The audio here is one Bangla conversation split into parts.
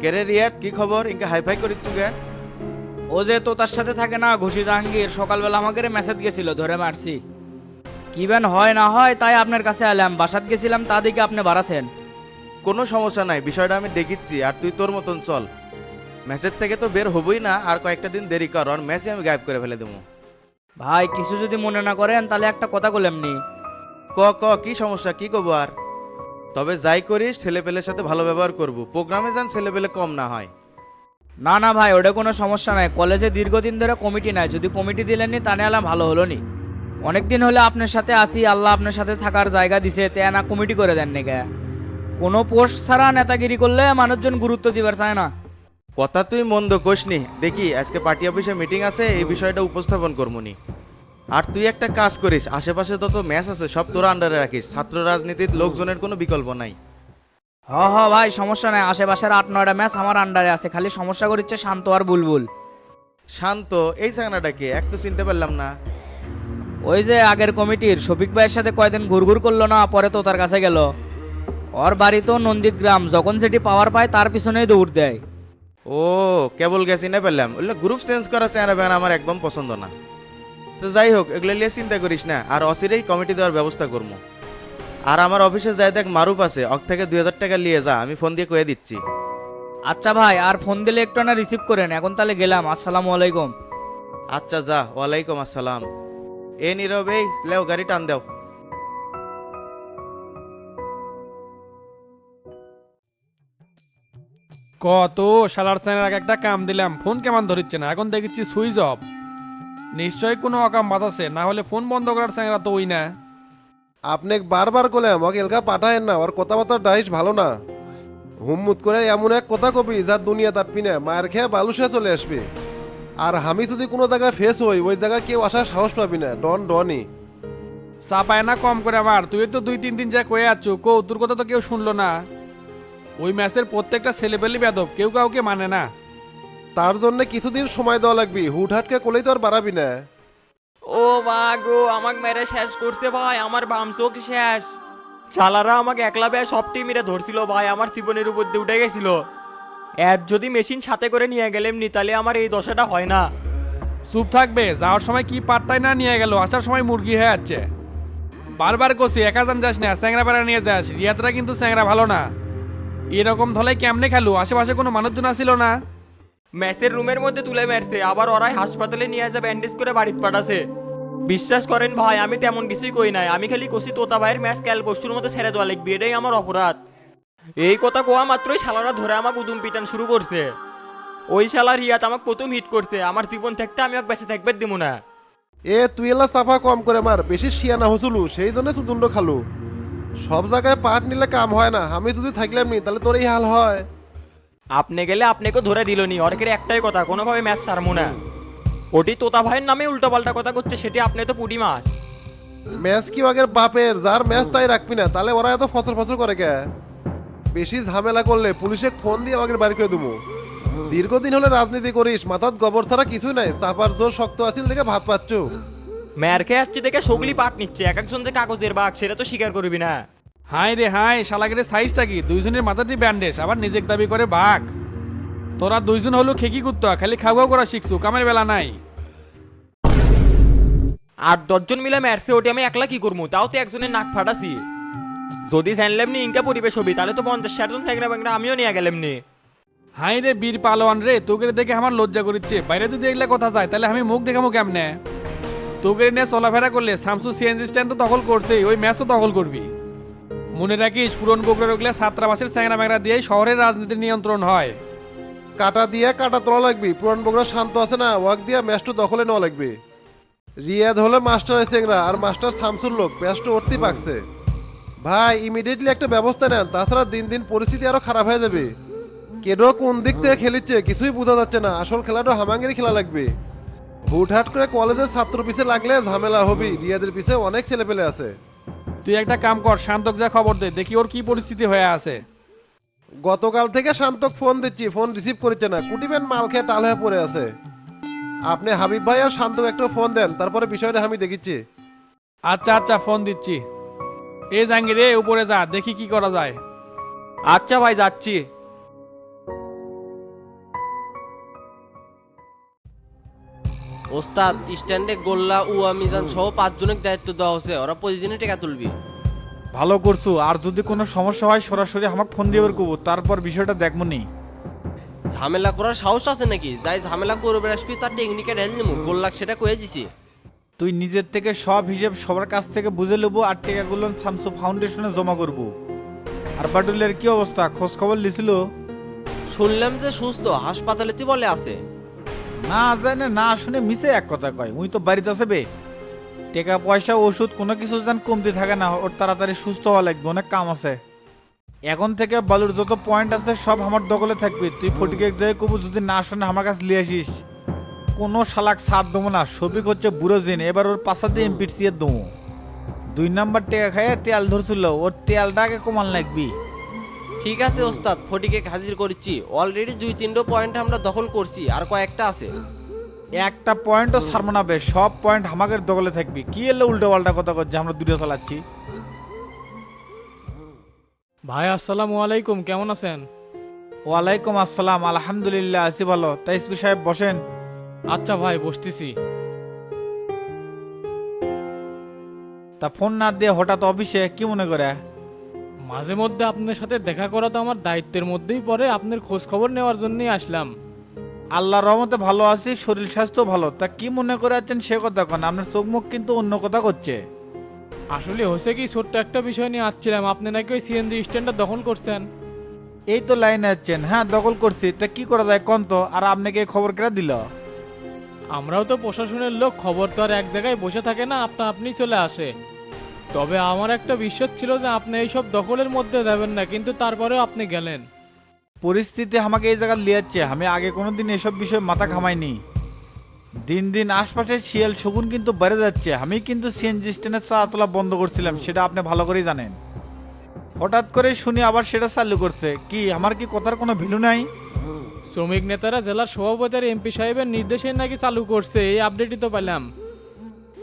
কেরে রিয়াদ কি খবর? ইনকে হাইফাই করিস তুই গে? ও যে তো তার সাথে থাকে না ঘুষি জাহাঙ্গীর সকালবেলা আমাকে মেসেজ গেছিল ধরে মারছি। কি বেন হয় না হয় তাই আপনার কাছে এলাম বাসাত গেছিলাম তা দিকে আপনি বাড়াছেন। কোনো সমস্যা নাই বিষয়টা আমি দেখিচ্ছি আর তুই তোর মতন চল। ম্যাচের থেকে তো বের হবই না আর কয়েকটা দিন দেরি কর আর ম্যাচই আমি গায়েব করে ফেলে দেবো। ভাই কিছু যদি মনে না করেন তাহলে একটা কথা বললাম নি। ক ক কি সমস্যা কি কব আর? তবে যাই করিস ছেলেপেলের সাথে ভালো ব্যবহার করব। প্রোগ্রামে যান ছেলেপেলে কম না হয়। না না ভাই ওটা কোনো সমস্যা নাই। কলেজে দীর্ঘদিন ধরে কমিটি নাই। যদি কমিটি দিলেন নি তাহলে এলাম ভালো হলো নি। অনেকদিন হলে আপনার সাথে আসি আল্লাহ আপনার সাথে থাকার জায়গা দিছে তে না কমিটি করে দেন নাকি কোনো পোস্ট ছাড়া নেতাগিরি করলে মানুষজন গুরুত্ব দিবার চায় না। কথা তুই মন্দ কোসনি দেখি আজকে পার্টি অফিসে মিটিং আছে এই বিষয়টা উপস্থাপন করমুনি আর তুই একটা কাজ করিস আশেপাশে যত ম্যাচ আছে সব তোরা আন্ডারে রাখিস। ছাত্র রাজনীতির লোকজনের কোনো বিকল্প নাই। হ হ ভাই সমস্যা নাই। আশেপাশের আট নয়টা ম্যাচ আমার আন্ডারে আছে। খালি সমস্যা করছে শান্ত আর বুলবুল। শান্ত? এই চাংনাটাকে এক তো চিনতে পারলাম না। ওই যে আগের কমিটির শফিক ভাইয়ের সাথে কয়দিন ঘুরঘুর করল না পরে তো তার কাছে গেল। ওর বাড়ি তো নন্দীগ্রাম যখন সেটি পাওয়ার পায় তার পিছনেই দৌড় দেয়। ও কেবল গেছি না পেলাম ওগুলো গ্রুপ চেঞ্জ করা চেহারা বেন আমার একদম পছন্দ না। তো যাই হোক এগুলো নিয়ে চিন্তা করিস না। আর অচিরেই কমিটি দেওয়ার ব্যবস্থা করব আর আমার অফিসে যাই দেখ মারুপ আছে। অক থেকে দুই হাজার টাকা নিয়ে যা আমি ফোন দিয়ে কয়ে দিচ্ছি। আচ্ছা ভাই আর ফোন দিলে একটু না রিসিভ করেন এখন তাহলে গেলাম। আসসালামু আলাইকুম। আচ্ছা যা ওয়ালাইকুম আসসালাম। এ নীরব এই লেও গাড়ি টান দেও। কত শালার স্যানের আগে একটা কাম দিলাম। ফোন কেমন ধরিচ্ছে না? এখন দেখেছি সুইচ অফ। নিশ্চয়ই কোনো অকাম বাতাসে না হলে ফোন বন্ধ করার স্যাংরা তো ওই না। আপনি বারবার করলাম আমাকে এলকা পাঠায়েন না ওর কথাবার্তা ডাইস ভালো না। হুম্মুত করে এমন এক কথা কবি যা দুনিয়া তাটপি না মায়ের খেয়ে বালুসে চলে আসবে। আর আমি যদি কোনো জায়গায় ফেস হই ওই জায়গায় কেউ আসার সাহস পাবি না ডন ডনই। চাপায় না কম করে আমার তুই তো দুই তিন দিন যা কয়ে আছো কো তোর কথা তো কেউ শুনলো না। ওই ম্যাচের প্রত্যেকটা ছেলেপেলি বেদব কেউ কাউকে মানে না। তার জন্য কিছুদিন সময় দেওয়া লাগবে। হুটহাটকে কোলেই তো আর বাড়াবি না। ও মা গো আমাকে মেরে শেষ করছে ভাই আমার বাম চোখ শেষ। শালারা আমাকে একলা বেয়ে সব টিমিরে ধরছিল ভাই আমার জীবনের উপর দিয়ে উঠে গেছিল। এর যদি মেশিন সাথে করে নিয়ে গেলেম নি তাহলে আমার এই দশাটা হয় না। চুপ থাকবে যাওয়ার সময় কি পাত্তাই না নিয়ে গেল আসার সময় মুরগি হয়ে যাচ্ছে। বারবার কষি একা যান যাস না স্যাংরা বেড়া নিয়ে যাস রিয়াতরা কিন্তু স্যাংরা ভালো না। এরকম ধলাই কেমনে খেলো? আশেপাশে কোনো মানুষজন আসিল না? ম্যাচের রুমের মধ্যে তুলে মারছে, আবার ওরাই হাসপাতালে নিয়ে যা ব্যান্ডেজ করে বাড়িতে পাঠাছে বিশ্বাস করেন ভাই, আমি তেমন কিছুই কই নাই। আমি খালি কষি তোতা ভাইয়ের ম্যাচ ক্যাল পরশুর মধ্যে ছেড়ে দেওয়া লিখবি এটাই আমার অপরাধ। এই কথা কোয়া মাত্রই শালারা ধরে আমাকে উদুম পিটান শুরু করছে। ওই শালা রিয়াত আমাকে প্রথম হিট করছে, আমার জীবন থাকতে আমি বেঁচে থাকবে দিব না। এ, তুই এলা চাফা কম করে মার, বেশি শিয়ানা হসুলু, সেই জন্য সুদুন্ড খালু। সব জায়গায় পাট নিলে কাম হয় না, আমি যদি থাকলাম নি, তাহলে তোর এই হাল হয়। আপনি গেলে আপনাকে ধরে দিল নি অর্কের একটাই কথা কোনোভাবে ম্যাচ সারমু না। ওটি তোতা ভাইয়ের নামে উল্টোপাল্টা কথা করছে সেটি আপনি তো পুটি মাছ। ম্যাচ কি আগের বাপের? যার ম্যাচ তাই রাখবি না তাহলে ওরা এত ফসল ফসল করে কে? বেশি ঝামেলা করলে পুলিশে ফোন দিয়ে আমাকে বাড়ি করে দেবো। দীর্ঘদিন হলে রাজনীতি করিস মাথাত গোবর ছাড়া কিছুই নাই চাপার জোর শক্ত আছিল দেখে ভাত পাচ্ছ। ম্যার খেয়ে যাচ্ছি দেখে সগলি পাট নিচ্ছে এক একজন যে কাগজের বাঘ সেটা তো স্বীকার করবি না। হাই রে হাই শালাগের সাইজটা কি? দুইজনের মাথাতে ব্যান্ডেজ আবার নিজের দাবি করে বাঘ। তোরা দুইজন হলো খেকি কুত্তা খালি খাও খাও করা শিখছু কামের বেলা নাই। আট দশজন মিলে ম্যারছে ওটি আমি একলা কি করব তাও তো একজনের নাক ফাটাছি। যদি জানলাম নি ইনকা পরিবেশ হবি তাহলে তো পঞ্চাশ ষাট জন থাকলে ব্যাংরা আমিও নিয়ে গেলাম নি হাই রে বীর পালোয়ান রে তোকে দেখে আমার লজ্জা করিচ্ছে। বাইরে যদি এগুলা কথা যায় তাহলে আমি মুখ দেখাবো কেমনে? তোকে নিয়ে চলাফেরা করলে সামসু সিএনজি স্ট্যান্ড তো দখল করছেই ওই ম্যাচও দখল করবি। মনে রাখিস, পুরন বগুড়ার ওগুলা ছাত্রাবাসের চ্যাংরা ম্যাংরা দিয়েই শহরের রাজনীতি নিয়ন্ত্রণ হয়। কাটা দিয়ে কাটা তোলা লাগবে, পুরান বগুড়া শান্ত আছে না, ওয়াক দিয়ে ম্যাচটা দখলে নেওয়া লাগবে। রিয়াদ হলে মাস্টার চেংরা আর মাস্টার শামসুর লোক ম্যাচটা উঠতে পাকছে। ভাই ইমিডিয়েটলি একটা ব্যবস্থা নেন, তাছাড়া দিন দিন পরিস্থিতি আরও খারাপ হয়ে যাবে। কেডো কোন দিক থেকে খেলিচ্ছে কিছুই বোঝা যাচ্ছে না, আসল খেলাটা হামাঙ্গেরই খেলা লাগবে। হুটহাট করে কলেজের ছাত্র পিছে লাগলে ঝামেলা হবি রিয়াদের পিছে অনেক ছেলে পেলে আছে। তুই একটা কাম কর শান্তক যা খবর দে দেখি ওর কি পরিস্থিতি হয়ে আছে। গতকাল থেকে শান্তক ফোন দিচ্ছি ফোন রিসিভ করেছে না। কুটিবেন মাল খেয়ে টাল হয়ে পড়ে আছে। আপনি হাবিব ভাই আর শান্তক একটা ফোন দেন তারপরে বিষয়টা আমি দেখিচ্ছি। আচ্ছা আচ্ছা ফোন দিচ্ছি। এ জাঙ্গিরে উপরে যা দেখি কি করা যায়। আচ্ছা ভাই যাচ্ছি। ওস্তাদ স্ট্যান্ডে গোল্লা উয়া মিজান সহ পাঁচজনের দায়িত্ব দেওয়া হয়েছে। ওরা প্রতিদিনই টাকা তুলবি। ভালো করছ। আর যদি কোনো সমস্যা হয় সরাসরি আমাকে ফোন দিয়ে বের করব। তারপর বিষয়টা দেখব নি। ঝামেলা করার সাহস আছে নাকি? যাই ঝামেলা করবে আসবি তার টেকনিকে ঢেল নিমু গোল্লাক সেটা কয়ে দিছি। তুই নিজের থেকে সব হিসেব সবার কাছ থেকে বুঝে নেব আর টাকাগুলো সামসু ফাউন্ডেশনে জমা করব। আর বাটুলের কি অবস্থা? খোঁজ খবর লিছিল শুনলাম যে সুস্থ হাসপাতালেতে বলে আছে। না জানে, না শুনে মিশে এক কথা কয়। উই তো বাড়িতে আছে বে। টাকা পয়সা, ওষুধ, কোনো কিছু যেন কমতি থাকে না। ওর তাড়াতাড়ি সুস্থ হওয়া লাগবে, অনেক কাম আছে। এখন থেকে বালুর যত পয়েন্ট আছে, সব আমার দখলে থাকবে। তুই ফটিকে যাই কবু যদি না শুনে আমার কাছে লিয়ে আসিস। কোনো শালাক সার দেবো না। সবিক হচ্ছে বুড়ো জিন। এবার ওর পাশা দিয়ে এমপিট সিয়ে দেবো। দুই নাম্বার টেকা খাইয়ে তেল ধরছিল। ওর তেলটাকে কমান লাগবি। ঠিক আছে ওস্তাদ ফটিকে হাজির করছি অলরেডি দুই তিনটো পয়েন্ট আমরা দখল করছি আর কয়েকটা আছে। একটা পয়েন্টও ছাড়বো না বে সব পয়েন্ট আমাদের দখলে থাকবি। কি এলে উল্টো পাল্টা কথা করছে আমরা দুটো চালাচ্ছি। ভাই আসসালামু আলাইকুম কেমন আছেন? ওয়ালাইকুম আসসালাম আলহামদুলিল্লাহ আছি ভালো। তাই এসপি সাহেব বসেন। আচ্ছা ভাই বসতেছি। তা ফোন না দিয়ে হঠাৎ অফিসে কি মনে করে? মাঝে মধ্যে আপনার সাথে দেখা করা তো আমার দায়িত্বের মধ্যেই পড়ে আপনার খোঁজ খবর নেওয়ার জন্যই আসলাম। আল্লাহ রহমতে ভালো আছি শরীর স্বাস্থ্য ভালো। তা কি মনে করে আছেন সে কথা কোন আপনার চোখ মুখ কিন্তু অন্য কথা করছে। আসলে হয়েছে কি ছোট্ট একটা বিষয় নিয়ে আসছিলাম আপনি নাকি ওই সিএনজি স্ট্যান্ডটা দখল করছেন? এই তো লাইনে আছেন হ্যাঁ দখল করছি। তা কি করা যায় কোন তো আর আপনাকে এই খবর কেটে দিল? আমরাও তো প্রশাসনের লোক খবর তো আর এক জায়গায় বসে থাকে না আপনা আপনি চলে আসে। তবে আমার একটা বিশ্বাস ছিল যে আপনি এইসব দখলের মধ্যে দেবেন না কিন্তু তারপরেও আপনি গেলেন। পরিস্থিতি আমাকে এই জায়গায় লিয়াচ্ছে। আমি আগে কোনোদিন এসব বিষয়ে মাথা ঘামাইনি। দিন দিন আশপাশের শিয়াল শগুন কিন্তু বেড়ে যাচ্ছে। আমি কিন্তু সিএনজি স্ট্যান্ডের চা তোলা বন্ধ করছিলাম সেটা আপনি ভালো করেই জানেন। হঠাৎ করে শুনি আবার সেটা চালু করছে। কি আমার কি কথার কোনো ভ্যালু নাই? শ্রমিক নেতারা জেলার সভাপতি আর এমপি সাহেবের নির্দেশে নাকি চালু করছে এই আপডেটই তো পেলাম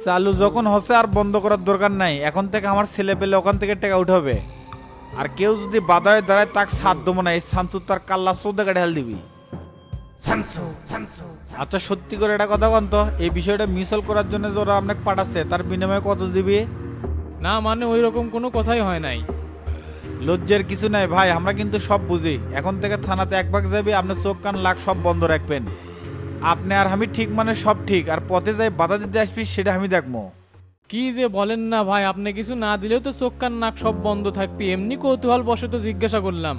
চালু যখন হচ্ছে আর বন্ধ করার দরকার নাই এখন থেকে আমার ছেলে পেলে ওখান থেকে টাকা উঠাবে আর কেউ যদি বাধায় দাঁড়ায় তাকে সাথ দেবো না এই শান্তু তার কাল্লা চোদ্দ গাড়ি ঢাল দিবি। আচ্ছা সত্যি করে এটা কথা কন তো এই বিষয়টা মিসল করার জন্য যে ওরা আপনাকে পাঠাচ্ছে তার বিনিময়ে কত দিবি? না মানে ওই রকম কোনো কথাই হয় নাই। লজ্জের কিছু নাই ভাই আমরা কিন্তু সব বুঝি। এখন থেকে থানাতে এক ভাগ যাবি আপনার চোখ কান লাখ সব বন্ধ রাখবেন। আপনি আর আমি ঠিক মানে সব ঠিক আর পথে যাই বাধা দিতে আসবি সেটা আমি দেখব। কি যে বলেন না ভাই আপনি কিছু না দিলেও তো চোখ কান নাক সব বন্ধ থাকবি এমনি কৌতূহল বসে তো জিজ্ঞাসা করলাম।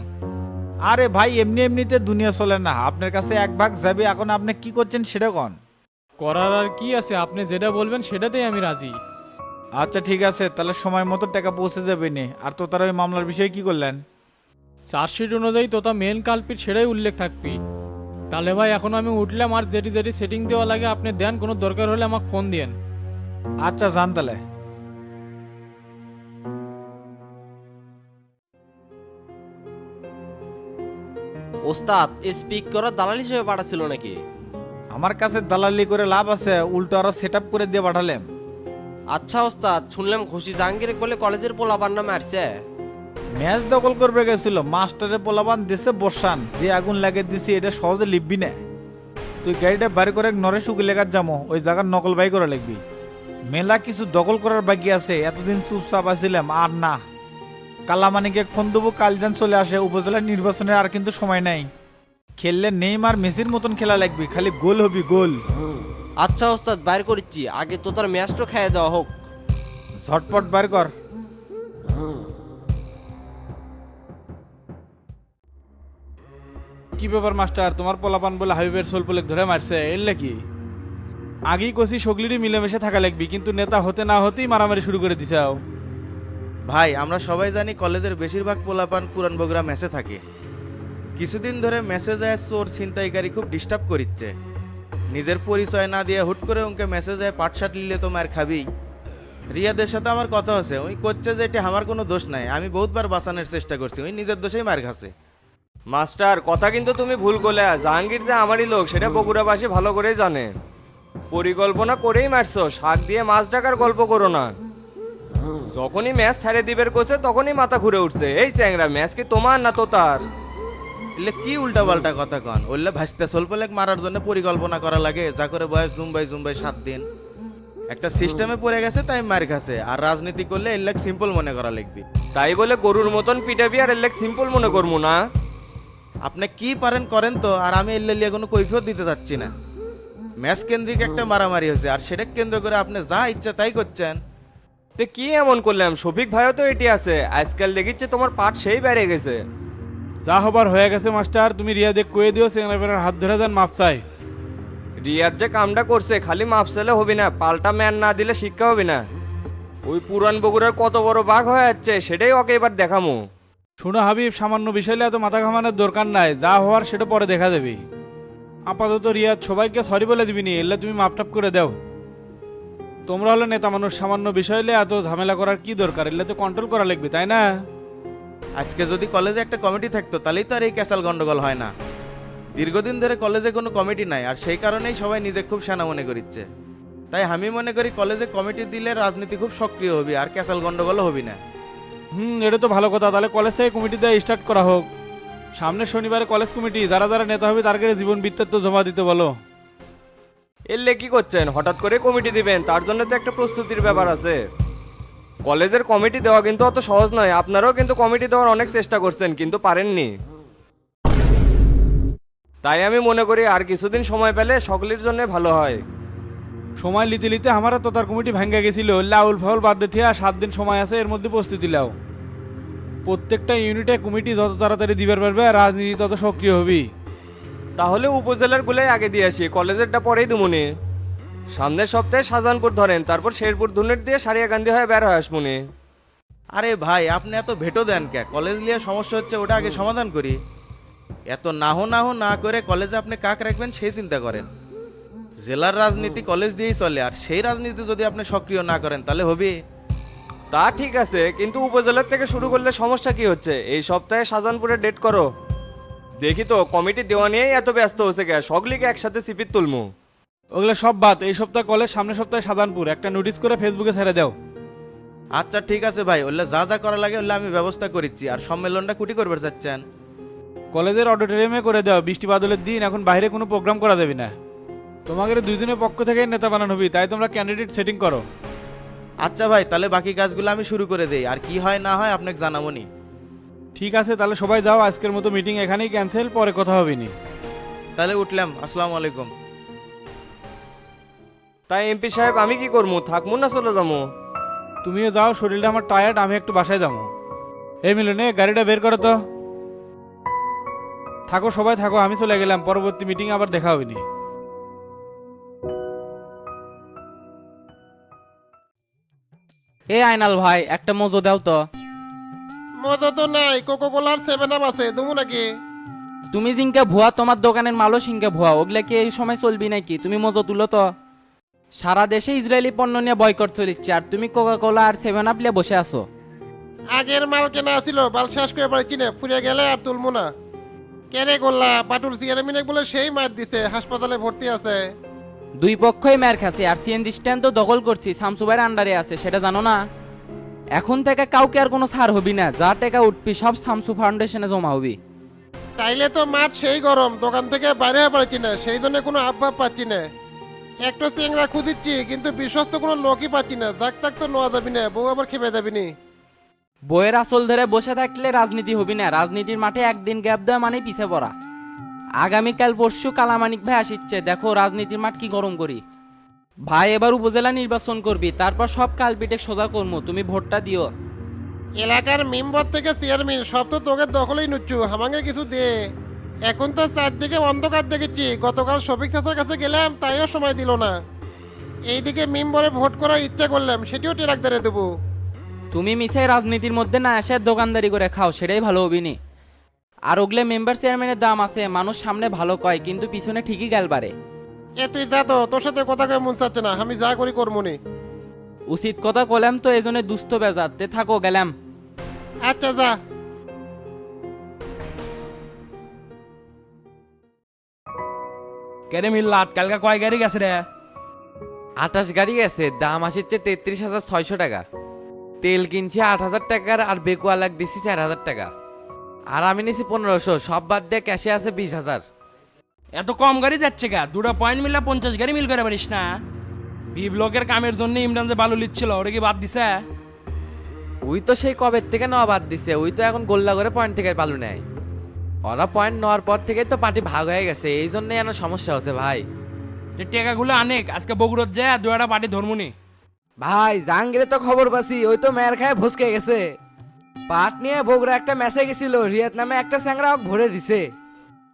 আরে ভাই এমনি এমনিতে দুনিয়া চলে না আপনার কাছে এক ভাগ যাবে এখন আপনি কি করছেন সেটা কন। করার আর কি আছে আপনি যেটা বলবেন সেটাতেই আমি রাজি। আচ্ছা ঠিক আছে তাহলে সময় মতো টাকা পৌঁছে যাবে নি আর তো তারা ওই মামলার বিষয়ে কি করলেন? চার্জশিট অনুযায়ী তো তা মেন কালপিট সেটাই উল্লেখ থাকবি। তাহলে ভাই এখন আমি উঠলাম আর যেটি যেটি সেটিং দেওয়া লাগে আপনি দেন কোনো দরকার হলে আমাকে ফোন দিয়েন। আচ্ছা জান তাহলে। ওস্তাদ স্পিক করা দালাল হিসেবে পাঠাচ্ছিল নাকি? আমার কাছে দালালি করে লাভ আছে উল্টো আরও সেট করে দিয়ে পাঠালেন আচ্ছা ওস্তাদ শুনলাম খুশি জাহাঙ্গীর বলে কলেজের পোলাবার নামে আসছে। ম্যাচ দখল করবে গেছিল। মাস্টারে পোলাবান দিছে বসান যে আগুন লাগে দিছি এটা সহজে লিখবি না। তুই গাড়িটা বাড়ি করে নরেশ উকিলেকার যাব ওই জায়গার নকল বাই করে লিখবি। মেলা কিছু দখল করার বাকি আছে এতদিন চুপচাপ আছিলাম আর না। কালামানিকে ফোন দেবো কাল দিন চলে আসে উপজেলা নির্বাচনের আর কিন্তু সময় নাই। খেললে নেইমার মেসির মতন খেলা লাগবি খালি গোল হবি গোল। আচ্ছা ওস্তাদ বাইর করছি আগে তো তার ম্যাচটা খেয়ে দেওয়া হোক। ঝটপট বার কর। কি ব্যাপার, মাস্টার? তোমার পোলাপান বলে হাবিবের সোল পোলেক ধরে মারছে এলে কি আগেই কষি সগলিরই মিলেমিশে থাকা লাগবি, কিন্তু নেতা হতে না হতেই মারামারি শুরু করে দিছাও ভাই, আমরা সবাই জানি কলেজের বেশিরভাগ পোলাপান পুরান বগুড়া মেসে থাকে। কিছুদিন ধরে মেসেজ আয় চোর ছিনতাইকারী খুব ডিস্টার্ব করিচ্ছে। নিজের পরিচয় না দিয়ে হুট করে ওকে মেসেজ আয় পাটশাট নিলে তো মার খাবি। রিয়াদের সাথে আমার কথা আছে ওই করছে যে এটা আমার কোনো দোষ নাই, আমি বহুতবার বাঁচানোর চেষ্টা করছি ওই নিজের দোষেই মার খাচ্ছে। মাস্টার কথা কিন্তু তুমি ভুল করলে। জাহাঙ্গীর যে আমারই লোক সেটা বগুড়াবাসী ভালো করেই জানে। পরিকল্পনা করেই মারছো শাক দিয়ে মাছ ডাকার গল্প করো না। যখনই ম্যাচ ছেড়ে দিবের কোসে তখনই মাথা ঘুরে উঠছে। এই চ্যাংরা ম্যাচ কি তোমার না তো তার এলে কি উল্টা পাল্টা কথা কন? ওইলে ভাসতে সলপলেক মারার জন্য পরিকল্পনা করা লাগে যা করে বয়স জুম্বাই জুম্বাই সাত দিন। একটা সিস্টেমে পড়ে গেছে তাই মার খাচ্ছে। আর রাজনীতি করলে এর সিম্পল মনে করা লাগবে তাই বলে গরুর মতন পিটাবি আর এলেক সিম্পল মনে করব না। আপনি কি পারেন করেন তো আর আমি এল্লে লিয়ে কোনো কৈফিয়ত দিতে চাচ্ছি না। ম্যাচ কেন্দ্রিক একটা মারামারি হয়েছে আর সেটা কেন্দ্র করে আপনি যা ইচ্ছা তাই করছেন। তে কি এমন করলাম শফিক ভাইও তো এটি আছে আজকাল দেখিচ্ছে তোমার পাট সেই বেড়ে গেছে। যা হবার হয়ে গেছে মাস্টার তুমি রিয়াদে কয়ে দিও সেনাবেনার হাত ধরে দেন মাপ চাই। রিয়াদ যে কামটা করছে খালি মাপসেলে হবে না পাল্টা ম্যান না দিলে শিক্ষা হবে না। ওই পুরান বগুড়ার কত বড় বাঘ হয়ে যাচ্ছে সেটাই ওকে এবার দেখামো। শোনো হাবিব, সামান্য বিষয় এত মাথা ঘামানোর দরকার নাই। যা হওয়ার সেটা পরে দেখা দেবে। আপাতত রিয়াদ, সবাইকে সরি বলে দিবিনি এলে তুমি মাপটাপ করে দাও। তোমরা হলে নেতা মানুষ, সামান্য বিষয় নিয়ে এত ঝামেলা করার কি দরকার? এলে তো কন্ট্রোল করা লাগবে, তাই না? আজকে যদি কলেজে একটা কমিটি থাকতো, তাহলেই তো আর এই ক্যাসাল গন্ডগোল হয় না। দীর্ঘদিন ধরে কলেজে কোনো কমিটি নাই, আর সেই কারণেই সবাই নিজে খুব সেনা মনে করিচ্ছে। তাই আমি মনে করি কলেজে কমিটি দিলে রাজনীতি খুব সক্রিয় হবি, আর ক্যাসাল গন্ডগোলও হবি না। হুম, এটা তো ভালো কথা। তাহলে কলেজ থেকে কমিটি দেওয়া স্টার্ট করা হোক। সামনের শনিবারে কলেজ কমিটি, যারা যারা নেতা হবে তার জীবন বৃত্তান্ত জমা দিতে বলো। এলে কি করছেন? হঠাৎ করে কমিটি দিবেন, তার জন্য তো একটা প্রস্তুতির ব্যাপার আছে। কলেজের কমিটি দেওয়া কিন্তু অত সহজ নয়, আপনারাও কিন্তু কমিটি দেওয়ার অনেক চেষ্টা করছেন, কিন্তু পারেননি। তাই আমি মনে করি আর কিছুদিন সময় পেলে সকলের জন্য ভালো হয়। সময় লিতে লিতে আমারও তো তার কমিটি ভেঙে গেছিল। লাউল ফাউল বাদ আর সাত দিন সময় আছে এর মধ্যে প্রস্তুতি লাও। প্রত্যেকটা ইউনিটে কমিটি যত তাড়াতাড়ি দিবার পারবে রাজনীতি তত সক্রিয় হবি। তাহলে উপজেলার গুলাই আগে দিয়ে আসি কলেজেরটা পরেই দুমুনি। সামনের সপ্তাহে শাহজাহানপুর ধরেন তারপর শেরপুর ধুনেট দিয়ে সারিয়াকান্দি হয়ে বের হয় আসমুনি। আরে ভাই আপনি এত ভেটো দেন কে? কলেজ নিয়ে সমস্যা হচ্ছে ওটা আগে সমাধান করি। এত নাহো নাহো না করে কলেজে আপনি কাক রাখবেন সেই চিন্তা করেন। জেলার রাজনীতি কলেজ দিয়েই চলে আর সেই রাজনীতি যদি আপনি সক্রিয় না করেন তাহলে হবে? তা ঠিক আছে কিন্তু উপজেলার থেকে শুরু করলে সমস্যা কি হচ্ছে? এই সপ্তাহে শাহজাহানপুরে ডেট করো। দেখি তো কমিটি দেওয়া নিয়েই এত ব্যস্ত হচ্ছে কে? সকলিকে একসাথে সিপির তুলমু। ওগুলো সব বাদ এই সপ্তাহ কলেজ সামনের সপ্তাহে সাধানপুর একটা নোটিশ করে ফেসবুকে ছেড়ে দাও। আচ্ছা ঠিক আছে ভাই ওলে যা যা করা লাগে ওলে আমি ব্যবস্থা করিচ্ছি আর সম্মেলনটা কুটি করবে চাচ্ছেন। কলেজের অডিটোরিয়ামে করে দাও বৃষ্টি বাদলের দিন এখন বাইরে কোনো প্রোগ্রাম করা যাবে না। তোমাদের দুজনের পক্ষ থেকে নেতা বানানো হবি তাই তোমরা ক্যান্ডিডেট সেটিং করো। আচ্ছা ভাই তাহলে বাকি কাজগুলো আমি শুরু করে দেই আর কি হয় না হয় আপনাকে জানাব জানাবনি ঠিক আছে তাহলে সবাই যাও আজকের মতো মিটিং এখানেই ক্যান্সেল পরে কথা হবে নি। তাহলে উঠলাম আসসালামু আলাইকুম। তাই এমপি সাহেব আমি কি করব? থাকব না চলে যাব? তুমিও যাও শরীরটা আমার টায়ার্ড আমি একটু বাসায় যাব। এই মিলনে গাড়িটা বের করো তো। থাকো সবাই থাকো আমি চলে গেলাম পরবর্তী মিটিং আবার দেখা হবে নি। এ আইনাল ভাই একটা মজো দাও তো। মজা তো নাই কোকো কোলার সেভেন আপ আছে দুমু নাকি? তুমি জিঙ্কে ভুয়া তোমার দোকানের মালও সিংকে ভুয়া ওগুলা কি এই সময় চলবি নাকি? তুমি মজো তুলো তো। সারা দেশে ইসরায়েলি পণ্য নিয়ে বয়কট চলিচ্ছে আর তুমি কোকা কোলা আর সেভেন আপ নিয়ে বসে আছো। আগের মাল কেনা ছিল বাল শেষ করে পারছি না ফুরিয়ে গেলে আর তুলমু না। কেরে করলা পাটুর চেয়ারম্যানে বলে সেই মার দিছে হাসপাতালে ভর্তি আছে। দুই পক্ষই ম্যার খাসি আর সিএনজি স্ট্যান্ড তো দখল করছি শামসুবাইয়ের আন্ডারে আছে সেটা জানো না? এখন থেকে কাউকে আর কোনো ছাড় হবি না যা টাকা উঠবি সব শামসু ফাউন্ডেশনে জমা হবি। তাইলে তো মাঠ সেই গরম দোকান থেকে বাইরে হয়ে পারছি না সেই জন্য কোনো আবভাব পাচ্ছি না। একটু চেংরা খুঁজিচ্ছি কিন্তু বিশ্বস্ত কোনো লোকই পাচ্ছি না যাক তাক তো নোয়া যাবি না বউ আবার খেপে যাবি নি। বইয়ের আসল ধরে বসে থাকলে রাজনীতি হবি না রাজনীতির মাঠে একদিন গ্যাপ দেওয়া মানে পিছে পড়া। আগামীকাল পরশু কালামানিক ভাই আসিচ্ছে। দেখো রাজনীতির মাঠ কি গরম করি। ভাই এবার উপজেলা নির্বাচন করবি তারপর সব কালপিটেক সোজা করব তুমি ভোটটা দিও। এলাকার মেম্বার থেকে চেয়ারম্যান সব তো তোকে দখলেই নুচ্ছু হামাঙ্গে কিছু দে। এখন তো চারদিকে অন্ধকার দেখেছি গতকাল শফিক চাচার কাছে গেলাম তাইও সময় দিল না। এইদিকে মেম্বরে ভোট করার ইচ্ছা করলাম সেটিও টেরাক দেবো। তুমি মিশে রাজনীতির মধ্যে না এসে দোকানদারি করে খাও সেটাই ভালো হবি নি। আর ওগলে মেম্বার চেয়ারম্যানের দাম আছে মানুষ সামনে ভালো কয় কিন্তু পিছনে ঠিকই গেল পারে এ তুই যা তো তোর সাথে কথা কয়ে মন চাচ্ছে না আমি যা করি করমুনি উচিত কথা কলাম তো এজনে দুস্থ বেজার। তে থাকো গেলাম। আচ্ছা যা। কেরে মিল্লাত কালকা কয় গাড়ি গেছে রে? আঠাশ গাড়ি গেছে দাম আসছে তেত্রিশ হাজার ছয়শো টাকা। তেল কিনছে আট হাজার টাকার আর বেকুয়া লাগ দিছি চার হাজার টাকা। আর আমি নিছি পনেরোশো সব বাদ দিয়ে ক্যাশে আছে বিশ হাজার। এত কম গাড়ি যাচ্ছে গা দুটো পয়েন্ট মিললে পঞ্চাশ গাড়ি মিল করে পারিস না। বি ব্লকের কামের জন্য ইমরান যে বালু লিচ্ছিল ওটা কি বাদ দিছে? ওই তো সেই কবের থেকে নেওয়া বাদ দিছে ওই তো এখন গোল্লা করে পয়েন্ট থেকে বালু নেয়। ওরা পয়েন্ট নেওয়ার পর থেকেই তো পার্টি ভাগ হয়ে গেছে এই জন্যই এত সমস্যা হচ্ছে ভাই। যে টেকাগুলো আনেক আজকে বগুড়ত যায় দু একটা পার্টি ধর্মনি। ভাই জাহাঙ্গীরে তো খবর পাছি ওই তো মেয়ের খায় ভসকে গেছে। পাট নিয়ে বগুড়া একটা ম্যাচে গেছিল রিয়াত নামে একটা স্যাংরা ওকে ভরে দিছে।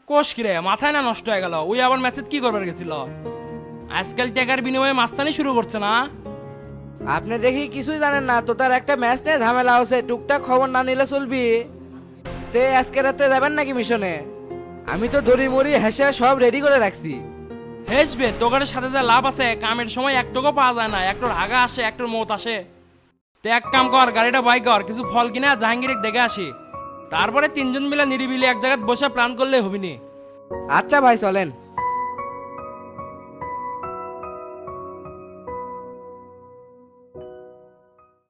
কোষ কিরে মাথায় না নষ্ট হয়ে গেল? ওই আবার ম্যাচের কি করবার গেছিল? আজকাল টেকার বিনিময়ে মাস্তানি শুরু করছে না? আপনি দেখি কিছুই জানেন না তো তার একটা ম্যাচ নিয়ে ঝামেলা হচ্ছে টুকটাক খবর না নিলে চলবি। তে আজকে রাতে যাবেন নাকি মিশনে? আমি তো দড়ি মরি হেসে সব রেডি করে রাখছি। হেসবে তোগারের সাথে যা লাভ আছে কামের সময় একটুকু পাওয়া যায় না একটোর আগা আসে একটোর মত আসে। তে এক কাম কর, গাড়িটা বাই কর, কিছু ফল কিনা জাহাঙ্গীর দেখে আসি। তারপরে তিনজন মিলে নিরিবিলি এক জায়গায় বসে প্ল্যান করলে হবিনি। আচ্ছা ভাই, চলেন।